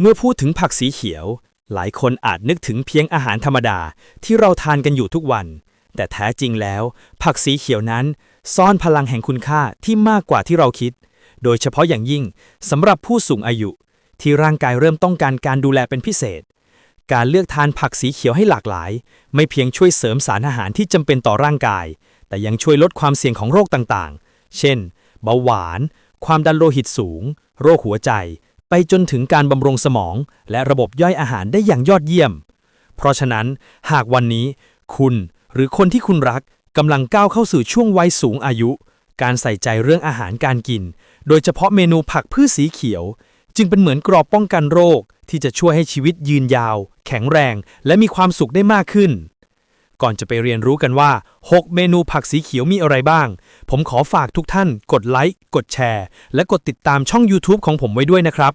เมื่อพูดถึงผักสีเขียว หลายคนอาจนึกถึงเพียงอาหารธรรมดาที่เราทานกันอยู่ทุกวัน แต่แท้จริงแล้ว ผักสีเขียวนั้น ซ่อนพลังแห่งคุณค่าที่มากกว่าที่เราคิด โดยเฉพาะอย่างยิ่งสำหรับผู้สูงอายุ ที่ร่างกายเริ่มต้องการการดูแลเป็นพิเศษ การเลือกทานผักสีเขียวให้หลากหลาย ไม่เพียงช่วยเสริมสารอาหารที่จำเป็นต่อร่างกาย แต่ยังช่วยลดความเสี่ยงของโรคต่างๆ เช่น เบาหวาน ความดันโลหิตสูง โรคหัวใจ ไปจนถึงการบำรุงสมอง และระบบย่อยอาหารได้อย่างยอดเยี่ยม เพราะฉะนั้นหากวันนี้ คุณหรือคนที่คุณรักกำลังก้าวเข้าสู่ช่วงวัยสูงอายุ การใส่ใจเรื่องอาหารการกิน โดยเฉพาะเมนูผักพืชสีเขียว จึงเป็นเหมือนกรอบป้องกันโรค ที่จะช่วยให้ชีวิตยืนยาว แข็งแรง และมีความสุขได้มากขึ้น ก่อนจะไปเรียนรู้กันว่า 6 เมนูผักสีเขียวมีอะไรบ้าง ผมขอฝากทุกท่าน กดไลค์กดแชร์ และกดติดตามช่อง YouTube ของผมไว้ด้วยนะครับ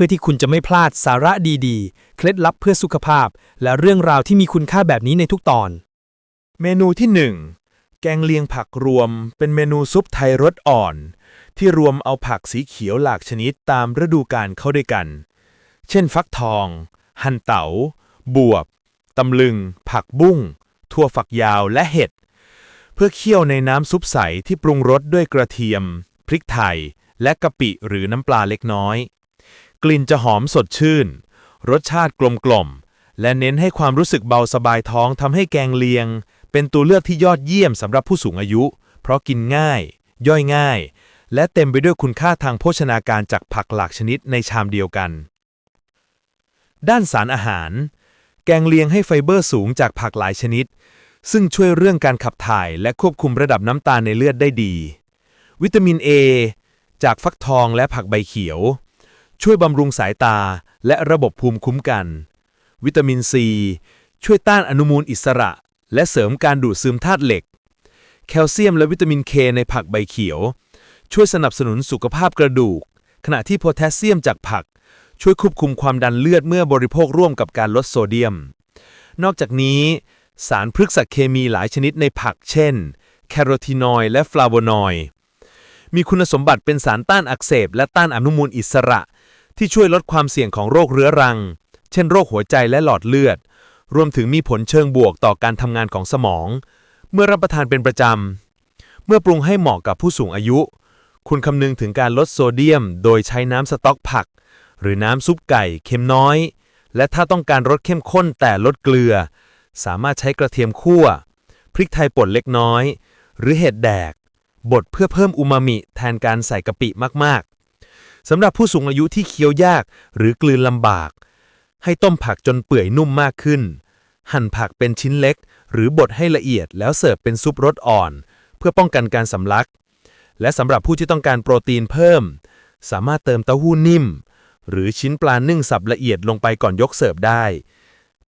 พื่อที่คุณจะไม่พลาดสาระดีๆ เคล็ดลับเพื่อสุขภาพ และเรื่องราวที่มีคุณค่าแบบนี้ในทุกตอน เมนูที่ 1 แกงเลียงผักรวม เป็นเมนูซุปไทยรสอ่อน ที่รวมเอาผักสีเขียวหลากชนิดตามฤดูกาลเข้าด้วยกัน เช่น ฟักทอง หั่นเตา๋าบวบตำลึง ผักบุ้งถั่วฝักยาวและเห็ด เพื่อเคี่ยวในน้ำซุปใสที่ปรุงรสด้วยกระเทียม พริกไทย และกะปิหรือน้ำปลาเล็กน้อย กลิ่นจะหอมสดชื่น รสชาติกลมกล่อมและเน้นให้ความรู้สึกเบาสบายท้องทำให้แกงเลียง เป็นตัวเลือกที่ยอดเยี่ยมสำหรับผู้สูงอายุ เพราะกินง่าย ย่อยง่าย และเต็มไปด้วยคุณค่าทางโภชนาการจากผักหลากชนิดในชามเดียวกัน ด้านสารอาหาร แกงเลียงให้ไฟเบอร์สูงจากผักหลายชนิด ซึ่งช่วยเรื่องการขับถ่ายและควบคุมระดับน้ำตาลในเลือดได้ดี วิตามิน A จากฟักทองและผักใบเขียว ช่วยบำรุงสายตาและระบบภูมิคุ้มกัน วิตามิน C ช่วยต้านอนุมูลอิสระ และเสริมการดูดซึมธาตุเหล็ก แคลเซียมและวิตามิน K ในผักใบเขียว ช่วยสนับสนุนสุขภาพกระดูก ขณะที่โพแทสเซียมจากผัก ช่วยควบคุมความดันเลือดเมื่อบริโภคร่วมกับการลดโซเดียม นอกจากนี้ สารพฤกษเคมีหลายชนิดในผักเช่น แคโรทีนอยด์และฟลาโวนอยด์ มีคุณสมบัติเป็นสารต้านอักเสบ และต้านอนุมูลอิสระ ที่ช่วยลดความเสี่ยงของโรคเรื้อรัง เช่นโรคหัวใจและหลอดเลือด รวมถึงมีผลเชิงบวกต่อการทำงานของสมอง เมื่อรับประทานเป็นประจำ เมื่อปรุงให้เหมาะกับผู้สูงอายุ คุณคำนึงถึงการลดโซเดียม โดยใช้น้ำสต๊อกผัก หรือน้ำซุปไก่เค็มน้อย และถ้าต้องการรสเข้มข้นแต่ลดเกลือ สามารถใช้กระเทียมคั่ว พริกไทยป่นเล็กน้อย หรือเห็ดแดก บดเพื่อเพิ่มอูมามิแทนการใส่กะปิมากๆสำหรับผู้สูงอายุที่เคี้ยวยากหรือกลืนลำบาก ให้ต้มผักจนเปื่อยนุ่มมากขึ้น หั่นผักเป็นชิ้นเล็ก หรือบดให้ละเอียดแล้วเสิร์ฟเป็นซุปรสอ่อน เพื่อป้องกันการสำลัก และสำหรับผู้ที่ต้องการโปรตีนเพิ่ม สามารถเติมเต้าหู้นิ่ม หรือชิ้นปลานึ่งสับละเอียดลงไปก่อนยกเสิร์ฟได้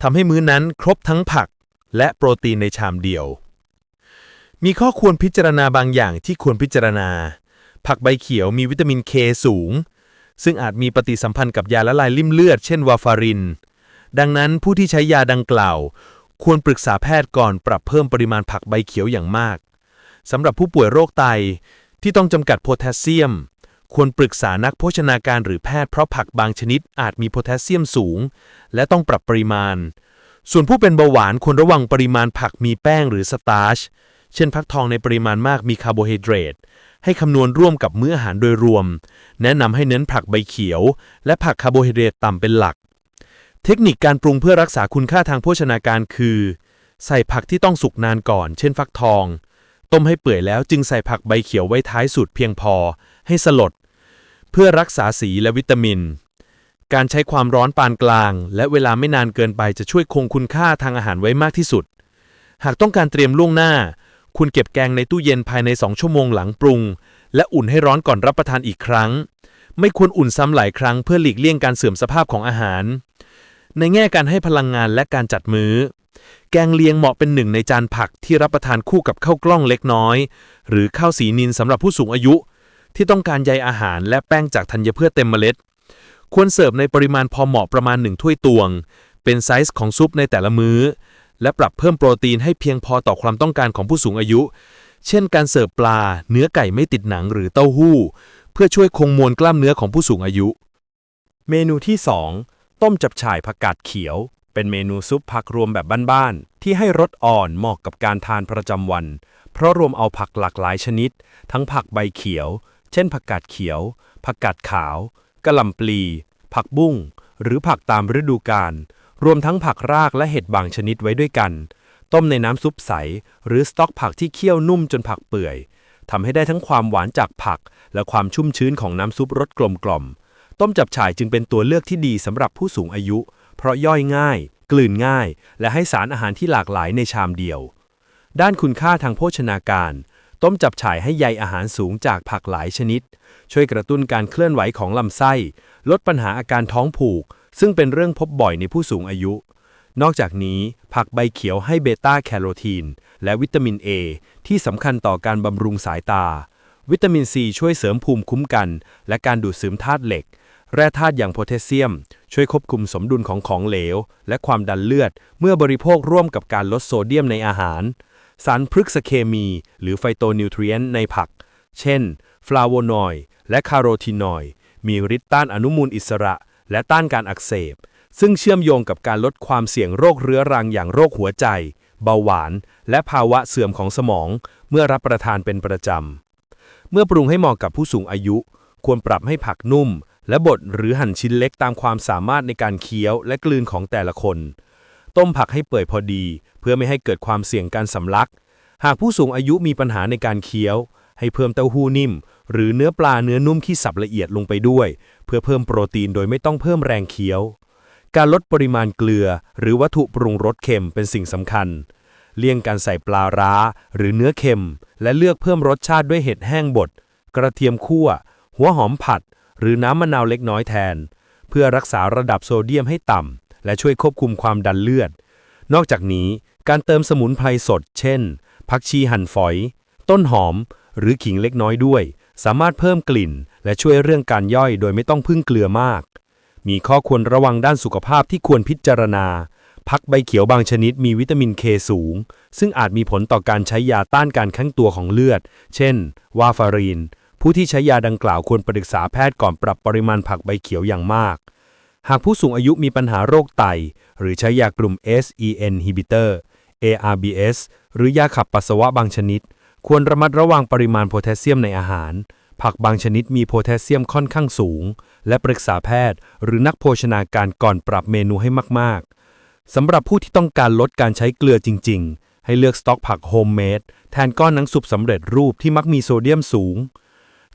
ทำให้มื้อนั้นครบทั้งผักและโปรตีนในชามเดียว มีข้อควรพิจารณาบางอย่างที่ควรพิจารณา ผักใบเขียวมีวิตามินเคสูง ซึ่งอาจมีปฏิสัมพันธ์กับยาละลายริ่มเลือด เช่นวาฟาริน ดังนั้นผู้ที่ใช้ยาดังกล่าว ควรปรึกษาแพทย์ก่อนปรับเพิ่มปริมาณผักใบเขียวอย่างมากสำหรับผู้ป่วยโรคไตที่ต้องจำกัดโพแทสเซียม ควรปรึกษานักโภชนาการหรือแพทย์เพราะผักบางชนิดอาจมีโพแทสเซียมสูง และต้องปรับปริมาณ ส่วนผู้เป็นเบาหวานควรระวังปริมาณผักมีแป้งหรือสตาร์ช เช่นฟักทองในปริมาณมากมีคาร์โบไฮเดรต ให้คำนวณร่วมกับมื้ออาหารโดยรวม แนะนำให้เน้นผักใบเขียว และผักคาร์โบไฮเดรตต่ำเป็นหลัก เทคนิคการปรุงเพื่อรักษาคุณค่าทางโภชนาการคือ ใส่ผักที่ต้องสุกนานก่อน เช่นฟักทอง ต้มให้เปื่อยแล้วจึงใส่ผักใบเขียวไว้ท้ายสุดเพียงพอ ให้สลด เพื่อรักษาสีและวิตามินการใช้ความร้อนปานกลาง และเวลาไม่นานเกินไปจะช่วยคงคุณค่าทางอาหารไว้มากที่สุด หากต้องการเตรียมล่วงหน้า คุณเก็บแกงในตู้เย็นภายใน 2 ชั่วโมงหลังปรุง และอุ่นให้ร้อนก่อนรับประทานอีกครั้ง ไม่ควรอุ่นซ้ำหลายครั้งเพื่อหลีกเลี่ยงการเสื่อมสภาพของอาหาร ในแง่การให้พลังงานและการจัดมื้อ แกงเลียงเหมาะเป็นหนึ่งในจานผักที่รับประทานคู่กับข้าวกล้องเล็กน้อย หรือข้าวสีนินสำหรับผู้สูงอายุ ที่ต้องการใยอาหารและแป้งจากธัญพืชเต็มเมล็ด ควรเสิร์ฟในปริมาณพอเหมาะประมาณหนึ่งถ้วยตวง เป็นไซส์ของซุปในแต่ละมื้อ และปรับเพิ่มโปรตีนให้เพียงพอต่อความต้องการของผู้สูงอายุ เช่น การเสิร์ฟปลา เนื้อไก่ไม่ติดหนังหรือเต้าหู้ เพื่อช่วยคงมวลกล้ามเนื้อของผู้สูงอายุ เมนูที่ 2 ต้มจับฉ่ายผักกาดเขียว เป็นเมนูซุปผักรวมแบบบ้านๆ ที่ให้รสอ่อนเหมาะกับการทานประจำวัน เพราะรวมเอาผักหลากหลายชนิด ทั้งผักใบเขียว เช่น ผักกาดเขียว ผักกาดขาวกะหล่ำปลี ผักบุ้ง หรือผักตามฤดูกาล รวมทั้งผักรากและเห็ดบางชนิดไว้ด้วยกัน ต้มในน้ำซุปใส หรือสต๊อกผักที่เคี่ยวนุ่มจนผักเปื่อยทำให้ได้ทั้งความหวานจากผัก และความชุ่มชื้นของน้ำซุปรสกลมกล่อม ต้มจับฉ่ายจึงเป็นตัวเลือกที่ดีสำหรับผู้สูงอายุ เพราะย่อยง่าย กลืนง่าย และให้สารอาหารที่หลากหลายในชามเดียว ด้านคุณค่าทางโภชนาการ ต้มจับฉ่ายให้ใยอาหารสูงจากผักหลายชนิด ช่วยกระตุ้นการเคลื่อนไหวของลำไส้ ลดปัญหาอาการท้องผูก ซึ่งเป็นเรื่องพบบ่อยในผู้สูงอายุ นอกจากนี้ผักใบเขียวให้เบต้าแคโรทีน และวิตามิน A ที่สำคัญต่อการบำรุงสายตา วิตามินซีช่วยเสริมภูมิคุ้มกัน และการดูดซึมธาตุเหล็ก แร่ธาตุอย่างโพแทสเซียม ช่วยควบคุมสมดุลของของเหลว และความดันเลือด เมื่อบริโภคร่วมกับการลดโซเดียมในอาหาร สารพฤกษเคมี หรือไฟโตนิวทรียนในผัก เช่นฟลาโวนอยด์และคาโรทีนอยด์มีฤทธิ์ต้านอนุมูลอิสระ และต้านการอักเสบ ซึ่งเชื่อมโยงกับการลดความเสี่ยงโรคเรื้อรังอย่างโรคหัวใจ เบาหวาน และภาวะเสื่อมของสมอง เมื่อรับประทานเป็นประจำ เมื่อปรุงให้เหมาะกับผู้สูงอายุ ควรปรับให้ผักนุ่ม และบดหรือหั่นชิ้นเล็กตามความสามารถในการเคี้ยวและกลืนของแต่ละคน ต้มผักให้เปื่อยพอดี เพื่อไม่ให้เกิดความเสี่ยงการสำลัก หากผู้สูงอายุมีปัญหาในการเคี้ยว ให้เพิ่มเต้าหู้นิ่ม หรือเนื้อปลาเนื้อนุ่มที่สับละเอียดลงไปด้วย เพื่อเพิ่มโปรตีนโดยไม่ต้องเพิ่มแรงเคี้ยว การลดปริมาณเกลือ หรือวัตถุปรุงรสเค็มเป็นสิ่งสำคัญ เลี่ยงการใส่ปลาร้า หรือเนื้อเค็ม และเลือกเพิ่มรสชาติด้วยเห็ดแห้งบด กระเทียมคั่ว หัวหอมผัด หรือน้ำมะนาวเล็กน้อยแทน เพื่อรักษาระดับโซเดียมให้ต่ำและช่วยควบคุมความดันเลือด นอกจากนี้การเติมสมุนไพรสด เช่น ผักชีหั่นฝอย ต้นหอม หรือขิงเล็กน้อยด้วย สามารถเพิ่มกลิ่น และช่วยเรื่องการย่อยโดยไม่ต้องพึ่งเกลือมาก มีข้อควรระวังด้านสุขภาพที่ควรพิจารณา พักใบเขียวบางชนิดมีวิตามินเคสูง ซึ่งอาจมีผลต่อการใช้ยาต้านการแข็งตัวของเลือด เช่น วาฟารีนผู้ที่ใช้ยาดังกล่าวควรปรึกษาแพทย์ก่อนปรับปริมาณผักใบเขียวอย่างมาก หากผู้สูงอายุมีปัญหาโรคไต หรือใช้ยากลุ่ม SEN inhibitor ARBS หรือยาขับปัสสาวะบางชนิด ควรระมัดระวังปริมาณโพแทสเซียมในอาหาร ผักบางชนิดมีโพแทสเซียมค่อนข้างสูง และปรึกษาแพทย์ หรือนักโภชนาการก่อนปรับเมนูให้มาก ๆ สำหรับผู้ที่ต้องการลดการใช้เกลือจริง ๆ ให้เลือกสต๊อกผักโฮมเมดแทนก้อนน้ำซุปสำเร็จรูปที่มักมีโซเดียมสูง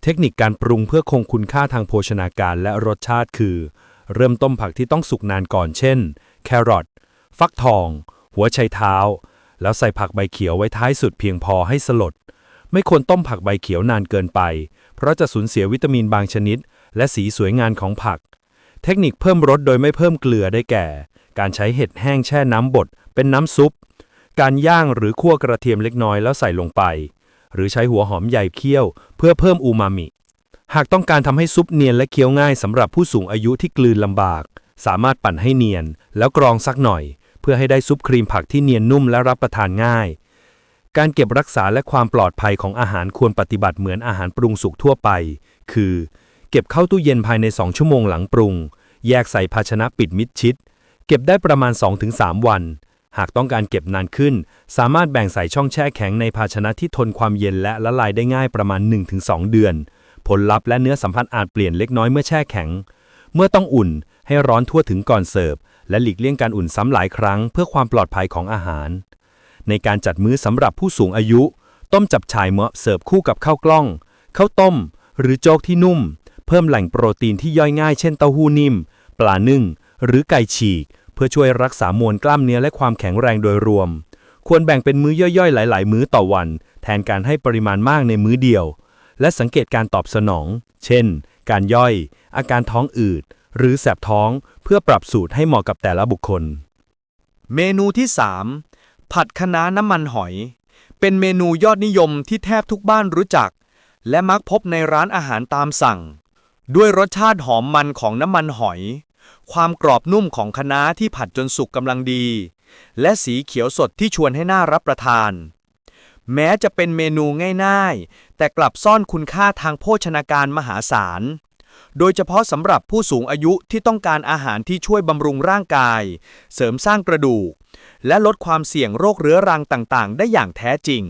เทคนิคการปรุงเพื่อคงคุณค่าทางโภชนาการและรสชาติคือ เริ่มต้มผักที่ต้องสุกนานก่อนเช่น แครอทฟักทอง หัวไชเท้า แล้วใส่ผักใบเขียวไว้ท้ายสุดเพียงพอให้สลด ไม่ควรต้มผักใบเขียวนานเกินไป เพราะจะสูญเสียวิตามินบางชนิด และสีสวยงามของผัก เทคนิคเพิ่มรสโดยไม่เพิ่มเกลือได้แก่ การใช้เห็ดแห้งแช่น้ำบดเป็นน้ำซุป การย่างหรือคั่วกระเทียมเล็กน้อยแล้วใส่ลงไป หรือใช้หัวหอมใหญ่เคี่ยว เพื่อเพิ่มอูมามิ หากต้องการทำให้ซุปเนียนและเคี้ยวง่ายสำหรับผู้สูงอายุที่กลืนลำบาก สามารถปั่นให้เนียน แล้วกรองสักหน่อย พื่อให้ได้ซุปครีมผักที่เนียนนุ่มและรับประทานง่าย การเก็บรักษาและความปลอดภัยของอาหารควรปฏิบัติเหมือนอาหารปรุงสุกทั่วไป คือ เก็บเข้าตู้เย็นภายใน 2 ชั่วโมงหลังปรุง แยกใส่ภาชนะปิดมิดชิด เก็บได้ประมาณ 2-3 วัน หากต้องการเก็บนานขึ้น สามารถแบ่งใส่ช่องแช่แข็งในภาชนะที่ทนความเย็นและละลายได้ง่ายประมาณ 1-2 เดือน ผลลัพธ์และเนื้อสัมผัสอาจเปลี่ยนเล็กน้อยเมื่อแช่แข็ง เมื่อต้องอุ่นให้ร้อนทั่วถึงก่อนเสิร์ฟ และหลีกเลี่ยงการอุ่นซ้ำหลายครั้งเพื่อความปลอดภัยของอาหาร ในการจัดมื้อสำหรับผู้สูงอายุ ต้มจับฉ่ายเหมาะเสิร์ฟคู่กับข้าวกล้องข้าวต้ม หรือโจ๊กที่นุ่ม เพิ่มแหล่งโปรตีนที่ย่อยง่ายเช่นเต้าหู้นิ่ม ปลานึ่ง หรือไก่ฉีก เพื่อช่วยรักษามวลกล้ามเนื้อและความแข็งแรงโดยรวม ควรแบ่งเป็นมื้อย่อยๆ หลาย ๆ มื้อต่อวัน แทนการให้ปริมาณมากในมื้อเดียว และสังเกตการตอบสนอง เช่น การย่อย อาการท้องอืด หรือแสบท้องเพื่อปรับสูตรให้เหมาะกับแต่ละบุคคล เมนูที่ 3 ผัดคะน้าน้ำมันหอย เป็นเมนูยอดนิยมที่แทบทุกบ้านรู้จัก และมักพบในร้านอาหารตามสั่ง ด้วยรสชาติหอมมันของน้ำมันหอย ความกรอบนุ่มของคะน้าที่ผัดจนสุกกำลังดี และสีเขียวสดที่ชวนให้น่ารับประทานแม้จะเป็นเมนูง่ายๆ แต่กลับซ่อนคุณค่าทางโภชนาการมหาศาล โดยเฉพาะสำหรับผู้สูงอายุที่ต้องการอาหารที่ช่วยบำรุงร่างกาย เสริมสร้างกระดูก และลดความเสี่ยงโรคเรื้อรังต่างๆ ได้อย่างแท้จริง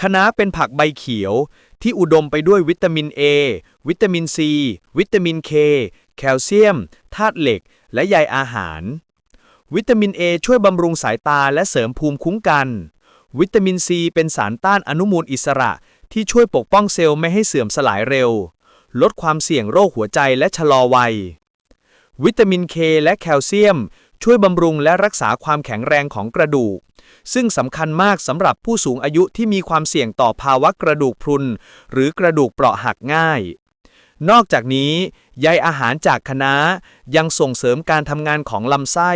คะน้าเป็นผักใบเขียวที่อุดมไปด้วยวิตามิน A วิตามิน C วิตามิน K แคลเซียม ธาตุเหล็ก และใยอาหาร วิตามิน A ช่วยบำรุงสายตาและเสริมภูมิคุ้มกัน วิตามิน C เป็นสารต้านอนุมูลอิสระที่ช่วยปกป้องเซลล์ไม่ให้เสื่อมสลายเร็ว ลดความเสี่ยงโรคหัวใจและชะลอวัย วิตามิน K และแคลเซียม ช่วยบำรุงและรักษาความแข็งแรงของกระดูก ซึ่งสำคัญมากสำหรับผู้สูงอายุที่มีความเสี่ยงต่อภาวะกระดูกพรุน หรือกระดูกเปราะหักง่าย นอกจากนี้ใยอาหารจากคะน้ายังส่งเสริมการทำงานของลำไส้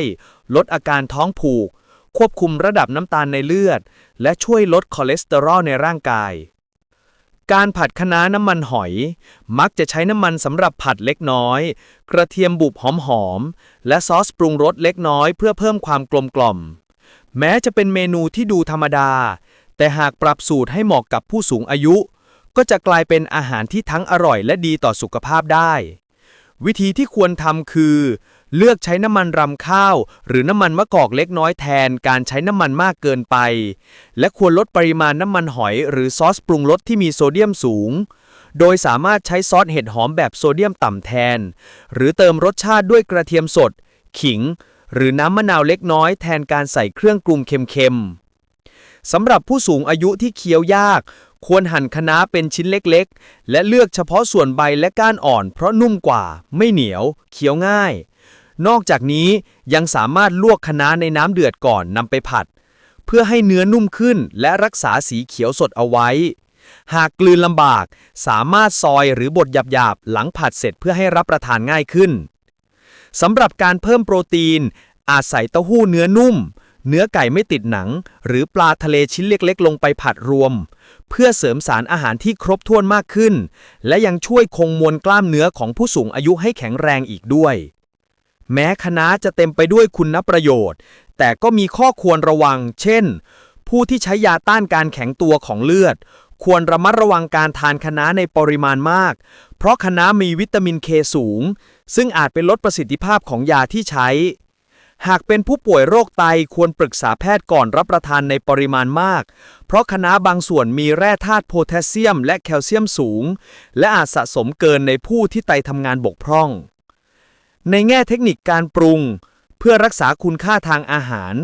ลดอาการท้องผูก ควบคุมระดับน้ำตาลในเลือด และช่วยลดคอเลสเตอรอลในร่างกาย การผัดคะน้าน้ำมันหอย มักจะใช้น้ำมันสำหรับผัดเล็กน้อย กระเทียมบุบหอมๆ และซอสปรุงรสเล็กน้อยเพื่อเพิ่มความกลมกล่อม แม้จะเป็นเมนูที่ดูธรรมดา แต่หากปรับสูตรให้เหมาะกับผู้สูงอายุ ก็จะกลายเป็นอาหารที่ทั้งอร่อยและดีต่อสุขภาพได้ วิธีที่ควรทำคือ เลือกใช้น้ำมันรำข้าว หรือน้ำมันมะกอกเล็กน้อยแทนการใช้น้ำมันมากเกินไป และควรลดปริมาณน้ำมันหอยหรือซอสปรุงรสที่มีโซเดียมสูง โดยสามารถใช้ซอสเห็ดหอมแบบโซเดียมต่ำแทน หรือเติมรสชาติด้วยกระเทียมสด ขิง หรือน้ำมะนาวเล็กน้อยแทนการใส่เครื่องปรุงเค็มๆสำหรับผู้สูงอายุที่เคี้ยวยากควรหั่นคะน้าเป็นชิ้นเล็กๆ และเลือกเฉพาะส่วนใบและก้านอ่อนเพราะนุ่มกว่า ไม่เหนียว เคี้ยวง่าย นอกจากนี้ยังสามารถลวกคะน้าในน้ำเดือดก่อนนำไปผัด เพื่อให้เนื้อนุ่มขึ้นและรักษาสีเขียวสดเอาไว้ หากกลืนลำบากสามารถซอยหรือบดหยาบๆ หลังผัดเสร็จเพื่อให้รับประทานง่ายขึ้นสำหรับการเพิ่มโปรตีน อาจใส่เต้าหู้เนื้อนุ่ม เนื้อไก่ไม่ติดหนัง หรือปลาทะเลชิ้นเล็กๆ ลงไปผัดรวม เพื่อเสริมสารอาหารที่ครบถ้วนมากขึ้น และยังช่วยคงมวลกล้ามเนื้อของผู้สูงอายุให้แข็งแรงอีกด้วย แม้คณะจะเต็มไปด้วยคุณประโยชน์ แต่ก็มีข้อควรระวัง เช่น ผู้ที่ใช้ยาต้านการแข็งตัวของเลือด ควรระมัดระวังการทานคณะในปริมาณมาก เพราะคณะมีวิตามินเคสูง ซึ่งอาจเป็นลดประสิทธิภาพของยาที่ใช้ หากเป็นผู้ป่วยโรคไตควรปรึกษาแพทย์ก่อนรับประทานในปริมาณมาก เพราะคณะบางส่วนมีแร่ธาตุโพแทสเซียม และแคลเซียมสูง และอาจสะสมเกินในผู้ที่ไตทำงานบกพร่อง ในแง่เทคนิคการปรุง เพื่อรักษาคุณค่าทางอาหาร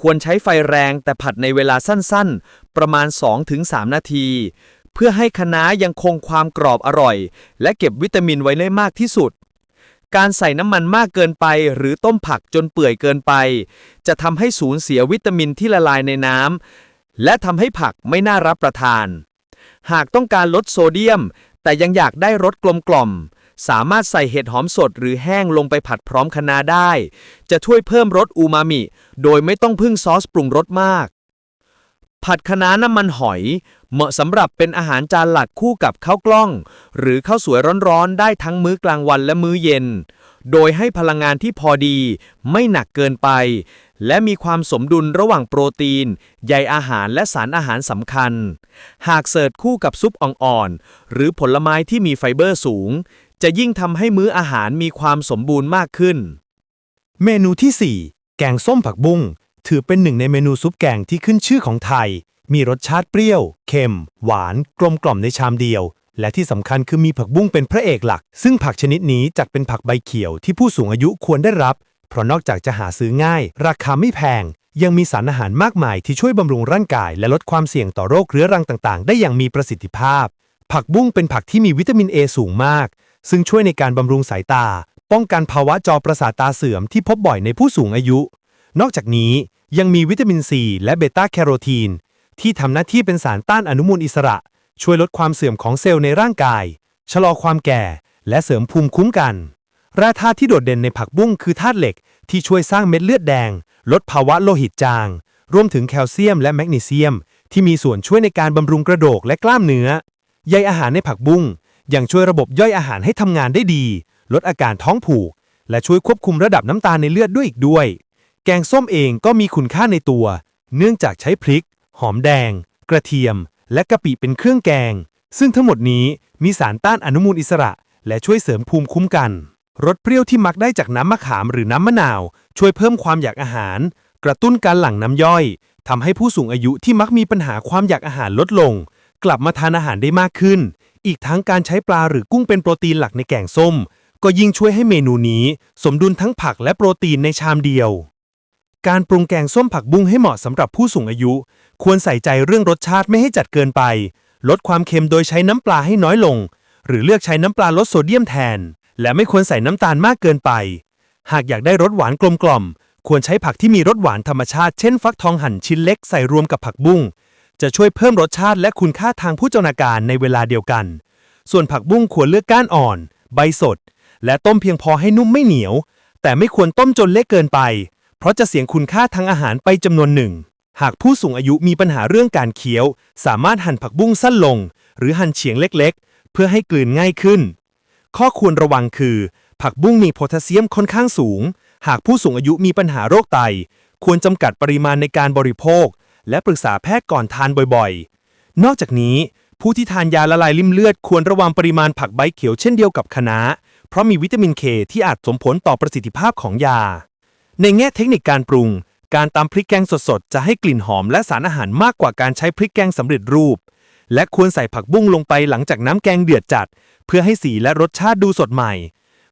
ควรใช้ไฟแรงแต่ผัดในเวลาสั้นๆ ประมาณ 2-3 นาที เพื่อให้คะน้ายังคงความกรอบอร่อย และเก็บวิตามินไว้ได้มากที่สุด การใส่น้ำมันมากเกินไป หรือต้มผักจนเปื่อยเกินไป จะทำให้สูญเสียวิตามินที่ละลายในน้ำและทำให้ผักไม่น่ารับประทาน หากต้องการลดโซเดียม แต่ยังอยากได้รสกลมกล่อม สามารถใส่เห็ดหอมสดหรือแห้งลงไปผัดพร้อมคะน้าได้ จะช่วยเพิ่มรสอูมามิ โดยไม่ต้องพึ่งซอสปรุงรสมาก ผัดคะน้าน้ำมันหอย เหมาะสำหรับเป็นอาหารจานหลักคู่กับข้าวกล้อง หรือข้าวสวยร้อนๆ ได้ทั้งมื้อกลางวันและมื้อเย็น โดยให้พลังงานที่พอดี ไม่หนักเกินไป และมีความสมดุลระหว่างโปรตีน ใยอาหารและสารอาหารสำคัญ หากเสิร์ฟคู่กับซุปอ่อนๆหรือผลไม้ที่มีไฟเบอร์สูง จะยิ่งทำให้มื้ออาหารมีความสมบูรณ์มากขึ้น เมนูที่ 4 แกงส้มผักบุ้งถือเป็นหนึ่งในเมนูซุปแกงที่ขึ้นชื่อของไทย มีรสชาติเปรี้ยว เค็ม หวาน กลมกล่อมในชามเดียว และที่สำคัญคือมีผักบุ้งเป็นพระเอกหลัก ซึ่งผักชนิดนี้จัดเป็นผักใบเขียวที่ผู้สูงอายุควรได้รับ เพราะนอกจากจะหาซื้อง่าย ราคาไม่แพง ยังมีสารอาหารมากมายที่ช่วยบำรุงร่างกาย และลดความเสี่ยงต่อโรคเรื้อรังต่าง ๆ ได้อย่างมีประสิทธิภาพ ผักบุ้งเป็นผักที่มีวิตามิน A สูงมาก ซึ่งช่วยในการบำรุงสายตา ป้องกันภาวะจอประสาทตาเสื่อมที่พบบ่อยในผู้สูงอายุ นอกจากนี้ยังมีวิตามินซีและเบต้าแคโรทีน ที่ทำหน้าที่เป็นสารต้านอนุมูลอิสระ ช่วยลดความเสื่อมของเซลล์ในร่างกาย ชะลอความแก่ และเสริมภูมิคุ้มกันแร่ธาตุที่โดดเด่นในผักบุ้งคือธาตุเหล็กที่ช่วยสร้างเม็ดเลือดแดง ลดภาวะโลหิตจาง รวมถึงแคลเซียมและแมกนีเซียม ที่มีส่วนช่วยในการบำรุงกระดูกและกล้ามเนื้อใยอาหารในผักบุ้ง ยังช่วยระบบย่อยอาหารให้ทำงานได้ดี ลดอาการท้องผูก และช่วยควบคุมระดับน้ำตาลในเลือดด้วยอีกด้วย แกงส้มเองก็มีคุณค่าในตัว เนื่องจากใช้พริก หอมแดง กระเทียม และกะปิเป็นเครื่องแกง ซึ่งทั้งหมดนี้มีสารต้านอนุมูลอิสระ และช่วยเสริมภูมิคุ้มกันรสเปรี้ยวที่มักได้จากน้ำมะขามหรือน้ำมะนาว ช่วยเพิ่มความอยากอาหาร กระตุ้นการหลั่งน้ำย่อยทำให้ผู้สูงอายุที่มักมีปัญหาความอยากอาหารลดลง กลับมาทานอาหารได้มากขึ้น อีกทั้งการใช้ปลาหรือกุ้งเป็นโปรตีนหลักในแกงส้ม ก็ยิ่งช่วยให้เมนูนี้ สมดุลทั้งผักและโปรตีนในชามเดียว การปรุงแกงส้มผักบุ้งให้เหมาะสำหรับผู้สูงอายุ ควรใส่ใจเรื่องรสชาติไม่ให้จัดเกินไป ลดความเค็มโดยใช้น้ำปลาให้น้อยลง หรือเลือกใช้น้ำปลาลดโซเดียมแทน และไม่ควรใส่น้ำตาลมากเกินไป หากอยากได้รสหวานกลมกล่อม ควรใช้ผักที่มีรสหวานธรรมชาติเช่นฟักทองหั่นชิ้นเล็กใส่รวมกับผักบุ้ง จะช่วยเพิ่มรสชาติและคุณค่าทางผู้จารณาการในเวลาเดียวกัน ส่วนผักบุ้งควรเลือกก้านอ่อน ใบสด และต้มเพียงพอให้นุ่มไม่เหนียว แต่ไม่ควรต้มจนเละเกินไป เพราะจะเสียงคุณค่าทางอาหารไปจำนวนหนึ่ง หากผู้สูงอายุมีปัญหาเรื่องการเคี้ยว สามารถหั่นผักบุ้งสั้นลง หรือหั่นเฉียงเล็กๆ เพื่อให้กลืนง่ายขึ้น ข้อควรระวังคือ ผักบุ้งมีโพแทสเซียมค่อนข้างสูง หากผู้สูงอายุมีปัญหาโรคไต ควรจำกัดปริมาณในการบริโภค และปรึกษาแพทย์ก่อนทานบ่อยๆ นอกจากนี้ ผู้ที่ทานยาละลายริ่มเลือดควรระวังปริมาณผักใบเขียวเช่นเดียวกับคะน้าเพราะมีวิตามินเคที่อาจสมผลต่อประสิทธิภาพของยา ในแง่เทคนิคการปรุง การตำพริกแกงสดๆ จะให้กลิ่นหอมและสารอาหารมากกว่าการใช้พริกแกงสำเร็จรูป และควรใส่ผักบุ้งลงไปหลังจากน้ำแกงเดือดจัด เพื่อให้สีและรสชาติดูสดใหม่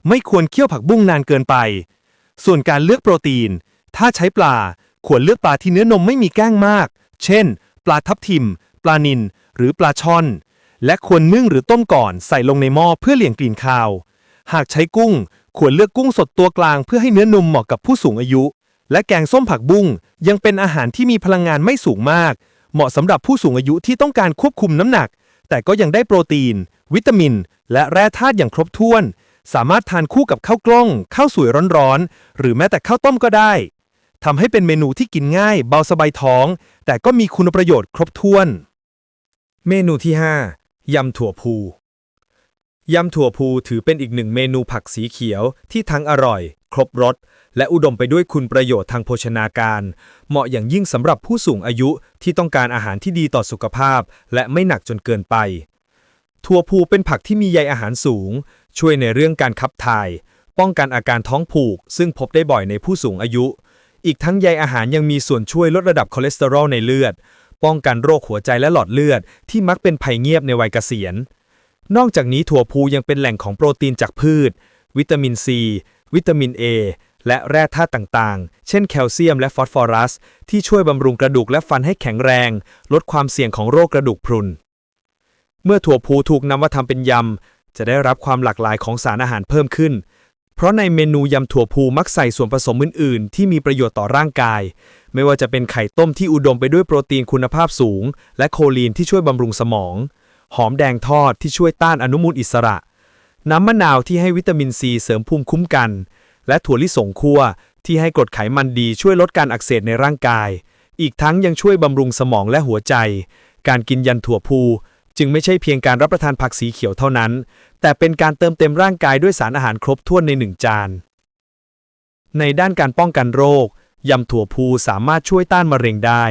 ไม่ควรเคี่ยวผักบุ้งนานเกินไป ส่วนการเลือกโปรตีน ถ้าใช้ปลา ควรเลือกปลาที่เนื้อนมไม่มีแก้งมาก เช่น ปลาทับทิม ปลานิลหรือปลาช่อน และควรนึ่งหรือต้มก่อนใส่ลงในหม้อเพื่อเลี่ยงกลิ่นคาว หากใช้กุ้ง ควรเลือกกุ้งสดตัวกลางเพื่อให้เนื้อนมเหมาะกับผู้สูงอายุ และแกงส้มผักบุ้งยังเป็นอาหารที่มีพลังงานไม่สูงมาก เหมาะสำหรับผู้สูงอายุที่ต้องการควบคุมน้ำหนัก แต่ก็ยังได้โปรตีน วิตามิน และแร่ธาตุอย่างครบถ้วน สามารถทานคู่กับข้าวกล้อง ข้าวสวยร้อนๆหรือแม้แต่ข้าวต้มก็ได้ ทำให้เป็นเมนูที่กินง่าย เบาสบายท้อง แต่ก็มีคุณประโยชน์ครบถ้วน เมนูที่ 5 ยำถั่วพู ยำถั่วพูถือเป็นอีกหนึ่งเมนูผักสีเขียวที่ทั้งอร่อย ครบรส และอุดมไปด้วยคุณประโยชน์ทางโภชนาการ เหมาะอย่างยิ่งสำหรับผู้สูงอายุที่ต้องการอาหารที่ดีต่อสุขภาพ และไม่หนักจนเกินไป ถั่วพูเป็นผักที่มีใยอาหารสูง ช่วยในเรื่องการขับถ่าย ป้องกันอาการท้องผูก ซึ่งพบได้บ่อยในผู้สูงอายุ อีกทั้งใยอาหารยังมีส่วนช่วยลดระดับคอเลสเตอรอลในเลือด ป้องกันโรคหัวใจและหลอดเลือด ที่มักเป็นภัยเงียบในวัยเกษียณ นอกจากนี้ถั่วพูยังเป็นแหล่งของโปรตีนจากพืช วิตามินซี วิตามิน A และแร่ธาตุต่างๆ เช่นแคลเซียมและฟอสฟอรัส ที่ช่วยบำรุงกระดูกและฟันให้แข็งแรง ลดความเสี่ยงของโรคกระดูกพรุน เมื่อถั่วพูถูกนำมาทำเป็นยำ จะได้รับความหลากหลายของสารอาหารเพิ่มขึ้น เพราะในเมนูยำถั่วพูมักใส่ส่วนผสมอื่น ๆ ที่มีประโยชน์ต่อร่างกาย ไม่ว่าจะเป็นไข่ต้มที่อุดมไปด้วยโปรตีนคุณภาพสูง และโคลีนที่ช่วยบำรุงสมอง หอมแดงทอดที่ช่วยต้านอนุมูลอิสระ น้ำมะนาวที่ให้วิตามินซีเสริมภูมิคุ้มกัน และถั่วลิสงคั่วที่ให้กรดไขมันดีช่วยลดการอักเสบในร่างกาย อีกทั้งยังช่วยบำรุงสมองและหัวใจ การกินยันถั่วพูจึงไม่ใช่เพียงการรับประทานผักสีเขียวเท่านั้น แต่เป็นการเติมเต็มร่างกายด้วยสารอาหารครบถ้วนในหนึ่งจาน ในด้านการป้องกันโรค ยำถั่วพูสามารถช่วยต้านมะเร็งได้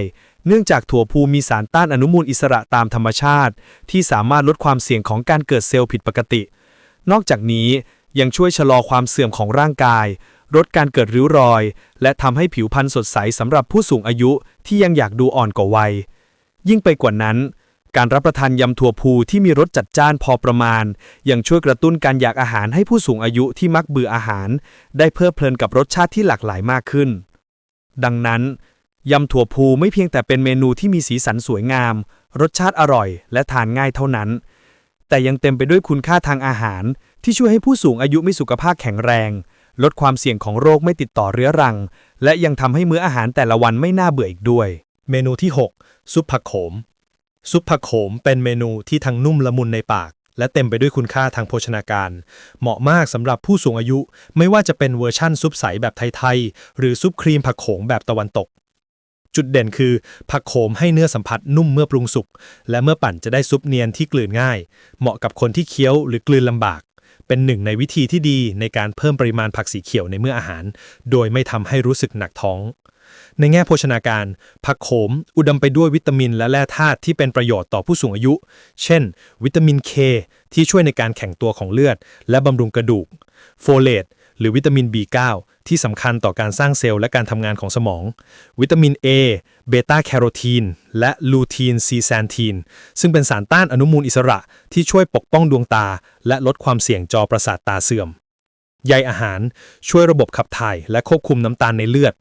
เนื่องจากถั่วพูมีสารต้านอนุมูลอิสระตามธรรมชาติ ที่สามารถลดความเสี่ยงของการเกิดเซลล์ผิดปกติ นอกจากนี้ยังช่วยชะลอความเสื่อมของร่างกาย ลดการเกิดริ้วรอย และทำให้ผิวพรรณสดใสสำหรับผู้สูงอายุที่ยังอยากดูอ่อนกว่าวัย ยิ่งไปกว่านั้น การรับประทานยำถั่วพูที่มีรสจัดจ้านพอประมาณ ยังช่วยกระตุ้นการอยากอาหารให้ผู้สูงอายุที่มักเบื่ออาหาร ได้เพลิดเพลินกับรสชาติที่หลากหลายมากขึ้น ดังนั้นยำถั่วพูไม่เพียงแต่เป็นเมนูที่มีสีสันสวยงาม รสชาติอร่อย และทานง่ายเท่านั้น แต่ยังเต็มไปด้วยคุณค่าทางอาหาร ที่ช่วยให้ผู้สูงอายุมีสุขภาพแข็งแรง ลดความเสี่ยงของโรคไม่ติดต่อเรื้อรัง และยังทำให้มื้ออาหารแต่ละวันไม่น่าเบื่ออีกด้วย เมนูที่ 6 ซุปผักโขม ซุปผักโขมเป็นเมนูที่ทั้งนุ่มละมุนในปาก และเต็มไปด้วยคุณค่าทางโภชนาการ เหมาะมากสำหรับผู้สูงอายุ ไม่ว่าจะเป็นเวอร์ชั่นซุปใสแบบไทยๆ หรือซุปครีมผักโขมแบบตะวันตก จุดเด่นคือ ผักโขมให้เนื้อสัมผัสนุ่มเมื่อปรุงสุก และเมื่อปั่นจะได้ซุปเนียนที่กลืนง่าย เหมาะกับคนที่เคี้ยวหรือกลืนลำบาก เป็นหนึ่งในวิธีที่ดีในการเพิ่มปริมาณผักสีเขียวในเมื้ออาหาร โดยไม่ทำให้รู้สึกหนักท้อง ในแง่โภชนาการ ผักโขม อุดมไปด้วยวิตามินและแร่ธาตุที่เป็นประโยชน์ต่อผู้สูงอายุ เช่น วิตามินเคที่ช่วยในการแข็งตัวของเลือด และบำรุงกระดูก โฟเลตหรือวิตามิน B9 ที่สำคัญต่อการสร้างเซลล์และการทำงานของสมอง วิตามิน A เบต้าแคโรทีน และลูทีนซีแซนทีน ซึ่งเป็นสารต้านอนุมูลอิสระที่ช่วยปกป้องดวงตา และลดความเสี่ยงจอประสาทตาเสื่อม ใยอาหาร ช่วยระบบขับถ่าย และควบคุมน้ำตาลในเลือด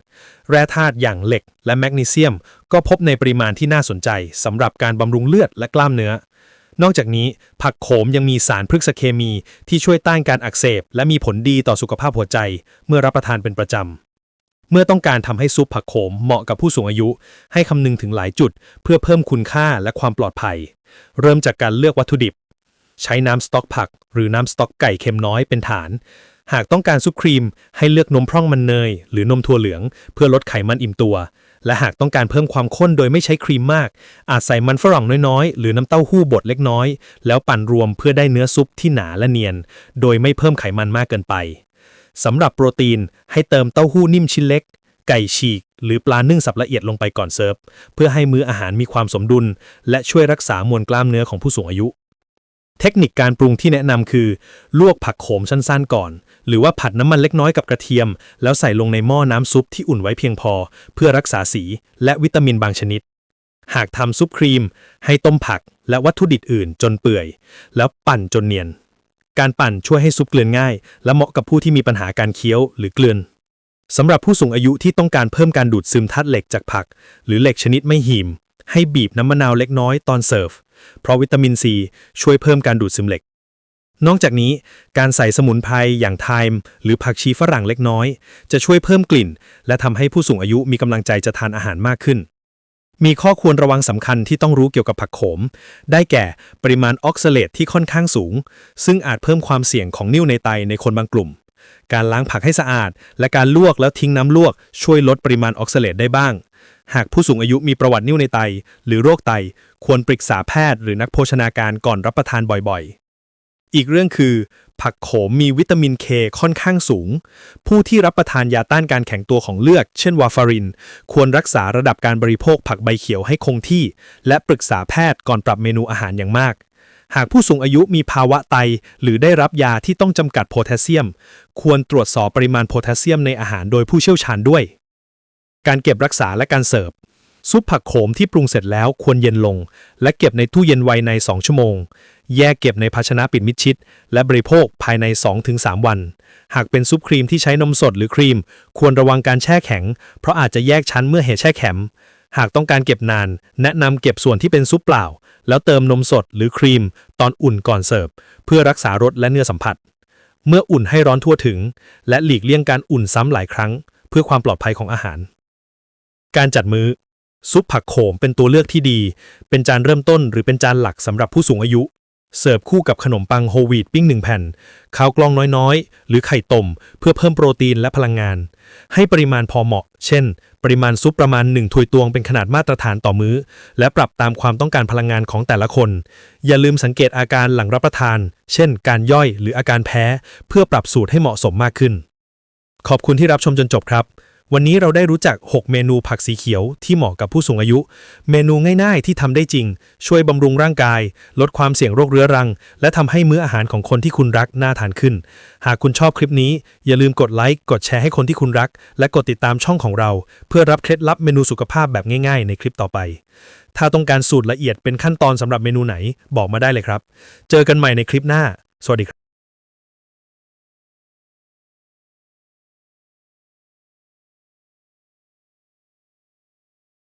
แร่ธาตุอย่างเหล็ก และแมกนีเซียม ก็พบในปริมาณที่น่าสนใจสำหรับการบำรุงเลือดและกล้ามเนื้อ นอกจากนี้ ผักโขมยังมีสารพฤกษเคมี ที่ช่วยต้านการอักเสบ และมีผลดีต่อสุขภาพหัวใจ เมื่อรับประทานเป็นประจำเมื่อต้องการทำให้ซุปผักโขมเหมาะกับผู้สูงอายุ ให้คำนึงถึงหลายจุด เพื่อเพิ่มคุณค่าและความปลอดภัย เริ่มจากการเลือกวัตถุดิบ ใช้น้ำสต๊อกผัก หรือน้ำสต๊อกไก่เค็มน้อยเป็นฐาน หากต้องการซุปครีม ให้เลือกนมพร่องมันเนย หรือนมถั่วเหลือง เพื่อลดไขมันอิ่มตัว และหากต้องการเพิ่มความข้นโดยไม่ใช้ครีมมาก อาจใส่มันฝรั่งน้อยๆ หรือน้ำเต้าหู้บดเล็กน้อย แล้วปั่นรวมเพื่อได้เนื้อซุปที่หนาและเนียน โดยไม่เพิ่มไขมันมากเกินไปสำหรับโปรตีนให้เติมเต้าหู้นิ่มชิ้นเล็ก ไก่ฉีก หรือปลานึ่งสับละเอียดลงไปก่อนเซิร์ฟ เพื่อให้มื้ออาหารมีความสมดุล และช่วยรักษามวลกล้ามเนื้อของผู้สูงอายุ เทคนิคการปรุงที่แนะนำคือ ลวกผักโขมสั้นๆก่อน หรือว่าผัดน้ำมันเล็กน้อยกับกระเทียม แล้วใส่ลงในหม้อน้ำซุปที่อุ่นไว้เพียงพอ เพื่อรักษาสีและวิตามินบางชนิด หากทำซุปครีม ให้ต้มผักและวัตถุดิบอื่นจนเปื่อย แล้วปั่นจนเนียน การปั่นช่วยให้ซุปเกลือนง่าย และเหมาะกับผู้ที่มีปัญหาการเคี้ยวหรือเกลือนสำหรับผู้สูงอายุที่ต้องการเพิ่มการดูดซึมธาตุเหล็กจากผัก หรือเหล็กชนิดไม่หีมให้บีบน้ำมะนาวเล็กน้อยตอนเสิร์ฟ เพราะวิตามินซีช่วยเพิ่มการดูดซึมเหล็ก นอกจากนี้การใส่สมุนไพรอย่างไทม์หรือผักชีฝรั่งเล็กน้อย จะช่วยเพิ่มกลิ่น และทำให้ผู้สูงอายุมีกำลังใจจะทานอาหารมากขึ้น มีข้อควรระวังสำคัญที่ต้องรู้เกี่ยวกับผักโขม ได้แก่ปริมาณออกซาเลตที่ค่อนข้างสูง ซึ่งอาจเพิ่มความเสี่ยงของนิ่วในไตในคนบางกลุ่มการล้างผักให้สะอาด และการลวกแล้วทิ้งน้ำลวก ช่วยลดปริมาณออกซาเลตได้บ้าง หากผู้สูงอายุมีประวัตินิ่วในไต หรือโรคไต ควรปรึกษาแพทย์หรือนักโภชนาการก่อนรับประทานบ่อยๆ อีกเรื่องคือ ผักโขมมีวิตามินเคค่อนข้างสูง ผู้ที่รับประทานยาต้านการแข็งตัวของเลือด เช่นวาฟาริน ควรรักษาระดับการบริโภคผักใบเขียวให้คงที่ และปรึกษาแพทย์ก่อนปรับเมนูอาหารอย่างมากหากผู้สูงอายุมีภาวะไต หรือได้รับยาที่ต้องจำกัดโพแทสเซียม ควรตรวจสอบปริมาณโพแทสเซียมในอาหารโดยผู้เชี่ยวชาญด้วย การเก็บรักษาและการเสิร์ฟ ซุปผักโขมที่ปรุงเสร็จแล้วควรเย็นลง และเก็บในตู้เย็นไว้ใน 2 ชั่วโมง แยกเก็บในภาชนะปิดมิดชิด และบริโภคภายใน 2-3 วัน หากเป็นซุปครีมที่ใช้นมสดหรือครีม ควรระวังการแช่แข็ง เพราะอาจจะแยกชั้นเมื่อเหตุแช่แข็งหากต้องการเก็บนาน แนะนำเก็บส่วนที่เป็นซุปเปล่า แล้วเติมนมสดหรือครีม ตอนอุ่นก่อนเสิร์ฟ เพื่อรักษารสและเนื้อสัมผัส เมื่ออุ่นให้ร้อนทั่วถึง และหลีกเลี่ยงการอุ่นซ้ำหลายครั้ง เพื่อความปลอดภัยของอาหาร การจัดมื้อ ซุปผักโขมเป็นตัวเลือกที่ดี เป็นจานเริ่มต้นหรือเป็นจานหลักสำหรับผู้สูงอายุ เสิร์ฟคู่กับขนมปังโฮลวีตปิ้งหนึ่งแผ่น ข้าวกล้องน้อยๆ หรือไข่ต้มเพื่อเพิ่มโปรตีนและพลังงาน ให้ปริมาณพอเหมาะ เช่น ปริมาณซุปประมาณ1ถ้วยตวงเป็นขนาดมาตรฐานต่อมื้อ และปรับตามความต้องการพลังงานของแต่ละคน อย่าลืมสังเกตอาการหลังรับประทาน เช่น การย่อยหรืออาการแพ้ เพื่อปรับสูตรให้เหมาะสมมากขึ้น ขอบคุณที่รับชมจนจบครับ วันนี้เราได้รู้จัก 6 เมนูผักสีเขียวที่เหมาะกับผู้สูงอายุ เมนูง่ายๆ ที่ทำได้จริง ช่วยบำรุงร่างกาย ลดความเสี่ยงโรคเรื้อรัง และทำให้มื้ออาหารของคนที่คุณรักน่าทานขึ้น หากคุณชอบคลิปนี้ อย่าลืมกดไลค์กดแชร์ให้คนที่คุณรัก และกดติดตามช่องของเรา เพื่อรับเคล็ดลับเมนูสุขภาพแบบง่ายๆ ในคลิปต่อไป ถ้าต้องการสูตรละเอียดเป็นขั้นตอนสำหรับเมนูไหนบอกมาได้เลยครับ เจอกันใหม่ในคลิปหน้า สวัสดีครับ